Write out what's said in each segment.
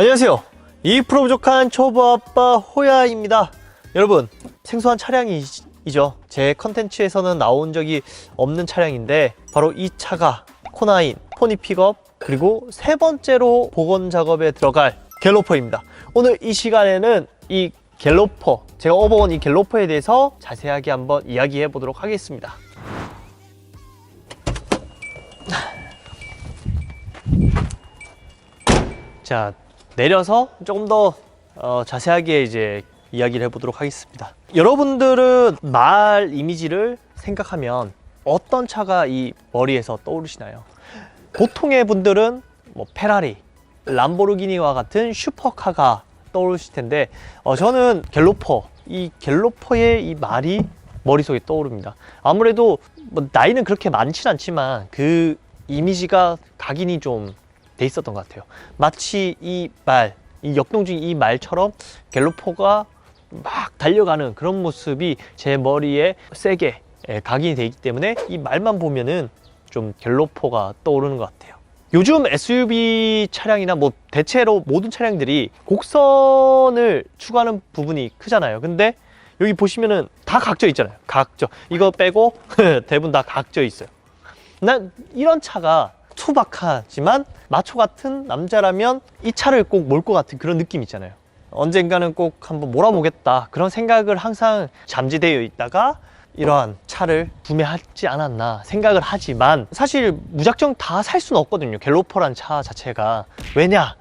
안녕하세요. 2% 부족한 초보 아빠 호야입니다. 여러분, 생소한 차량이죠. 제 컨텐츠에서는 나온 적이 없는 차량인데 바로 이 차가 코나인, 포니 픽업 그리고 세 번째로 복원 작업에 들어갈 갤로퍼입니다. 오늘 이 시간에는 이 갤로퍼, 제가 업어온 이 갤로퍼에 대해서 자세하게 한번 이야기해 보도록 하겠습니다. 자 내려서 조금 더 어, 자세하게 이제 이야기를 해보도록 하겠습니다. 여러분들은 말 이미지를 생각하면 어떤 차가 이 머리에서 떠오르시나요? 보통의 분들은 뭐 페라리, 람보르기니와 같은 슈퍼카가 떠오르실 텐데 어, 저는 갤로퍼, 이 갤로퍼의 이 말이 머릿속에 떠오릅니다. 아무래도 뭐 나이는 그렇게 많진 않지만 그 이미지가 각인이 좀 돼 있었던 것 같아요. 마치 이 말, 이 역동적인 이 말처럼 갤로퍼가 막 달려가는 그런 모습이 제 머리에 세게 예, 각인이 돼 있기 때문에 이 말만 보면은 좀 갤로퍼가 떠오르는 것 같아요. 요즘 SUV 차량이나 뭐 대체로 모든 차량들이 곡선을 추구하는 부분이 크잖아요. 근데 여기 보시면은 다 각져 있잖아요. 각져. 이거 빼고 대부분 다 각져 있어요. 난 이런 차가 투박하지만 마초 같은 남자라면 이 차를 꼭 몰 것 같은 그런 느낌 있잖아요. 언젠가는 꼭 한번 몰아보겠다 그런 생각을 항상 잠재되어 있다가 이러한 차를 구매하지 않았나 생각을 하지만 사실 무작정 다 살 수는 없거든요. 갤로퍼란 차 자체가 왜냐?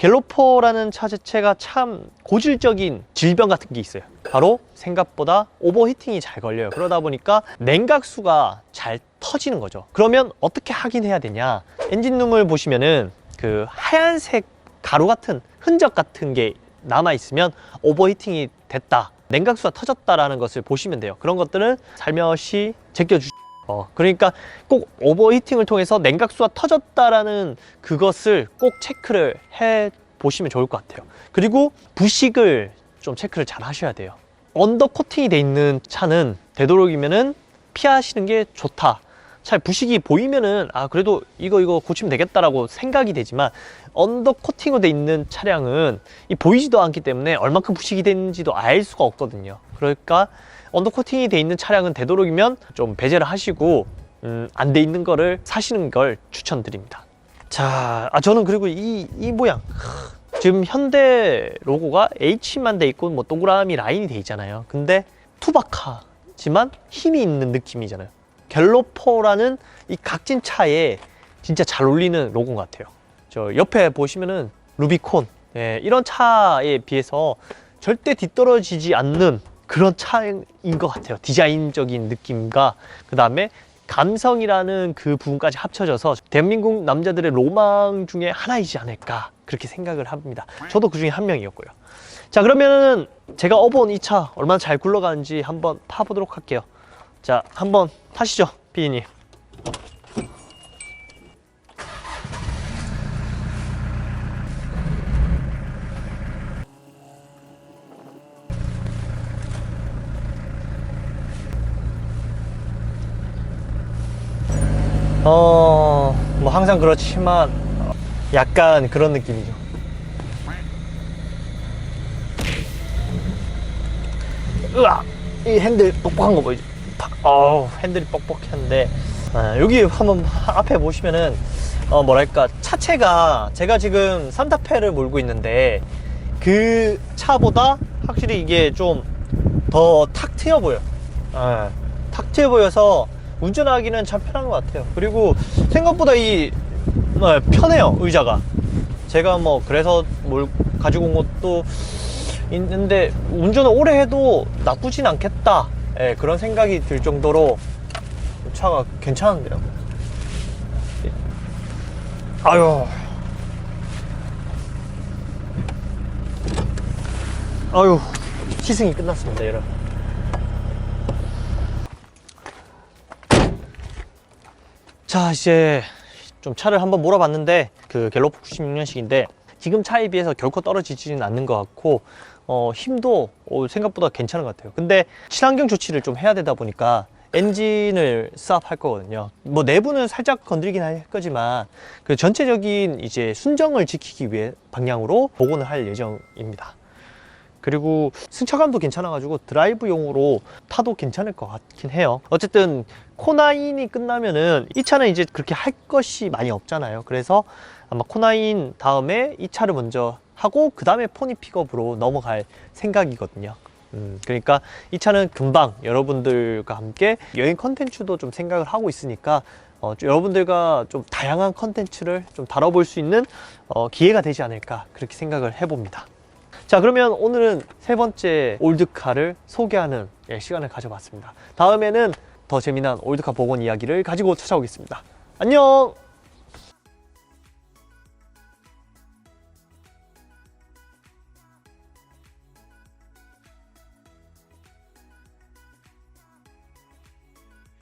갤로퍼라는 차 자체가 참 고질적인 질병 같은 게 있어요. 바로 생각보다 오버히팅이 잘 걸려요. 그러다 보니까 냉각수가 잘 터지는 거죠. 그러면 어떻게 확인해야 되냐? 엔진룸을 보시면은 그 하얀색 가루 같은 흔적 같은 게 남아 있으면 오버히팅이 됐다. 냉각수가 터졌다라는 것을 보시면 돼요. 그런 것들은 살며시 제껴주. 어, 그러니까 꼭 오버히팅을 통해서 냉각수가 터졌다라는 그것을 꼭 체크를 해 보시면 좋을 것 같아요. 그리고 부식을 좀 체크를 잘 하셔야 돼요. 언더 코팅이 돼 있는 차는 되도록이면은 피하시는 게 좋다. 잘 부식이 보이면은 아 그래도 이거 이거 고치면 되겠다라고 생각이 되지만 언더 코팅으로 돼 있는 차량은 이 보이지도 않기 때문에 얼마큼 부식이 됐는지도 알 수가 없거든요. 그러니까 언더 코팅이 돼 있는 차량은 되도록이면 좀 배제를 하시고 음, 안 돼 있는 거를 사시는 걸 추천드립니다. 자, 아 저는 그리고 이, 이 모양 지금 현대 로고가 H만 돼 있고 뭐 동그라미 라인이 돼 있잖아요. 근데 투박하지만 힘이 있는 느낌이잖아요. 갤로퍼라는 이 각진 차에 진짜 잘 어울리는 로고인 것 같아요. 저 옆에 보시면은 루비콘 예, 이런 차에 비해서 절대 뒤떨어지지 않는 그런 차인 것 같아요. 디자인적인 느낌과 그 다음에 감성이라는 그 부분까지 합쳐져서 대한민국 남자들의 로망 중에 하나이지 않을까 그렇게 생각을 합니다. 저도 그 중에 한 명이었고요. 자 그러면은 제가 업어온 이 차 얼마나 잘 굴러가는지 한번 파보도록 할게요. 자 한번 타시죠, 피디님. 어, 뭐 항상 그렇지만 어, 약간 그런 느낌이죠. 으아! 이 핸들 뻑뻑한 거 보이죠? 팍! 어우, 핸들이 뻑뻑한데 아, 여기 한번 앞에 보시면은 어, 뭐랄까 차체가 제가 지금 산타페를 몰고 있는데 그 차보다 확실히 이게 좀 더 탁 트여 보여. 예, 탁 트여 보여서 운전하기는 참 편한 것 같아요. 그리고 생각보다 이 어, 편해요 의자가. 제가 뭐 그래서 뭘 가지고 온 것도 있는데 운전을 오래 해도 나쁘진 않겠다. 예, 그런 생각이 들 정도로 차가 괜찮은데요. 예. 아유. 아유, 시승이 끝났습니다, 여러분. 자, 이제 좀 차를 한번 몰아봤는데 그 갤로프 96년식인데 지금 차에 비해서 결코 떨어지지는 않는 것 같고 어, 힘도 어, 생각보다 괜찮은 것 같아요. 근데 친환경 조치를 좀 해야 되다 보니까 엔진을 수압할 거거든요. 뭐 내부는 살짝 건드리긴 할 거지만 그 전체적인 이제 순정을 지키기 위해 방향으로 복원을 할 예정입니다. 그리고 승차감도 괜찮아가지고 드라이브용으로 타도 괜찮을 것 같긴 해요. 어쨌든 코나인이 끝나면은 이 차는 이제 그렇게 할 것이 많이 없잖아요. 그래서 아마 코나인 다음에 이 차를 먼저 하고 그 다음에 포니 픽업으로 넘어갈 생각이거든요. 음, 그러니까 이 차는 금방 여러분들과 함께 여행 컨텐츠도 좀 생각을 하고 있으니까 어, 좀 여러분들과 좀 다양한 컨텐츠를 좀 다뤄볼 수 있는 어, 기회가 되지 않을까 그렇게 생각을 해봅니다. 자 그러면 오늘은 세 번째 올드카를 소개하는 예, 시간을 가져봤습니다. 다음에는 더 재미난 올드카 복원 이야기를 가지고 찾아오겠습니다. 안녕!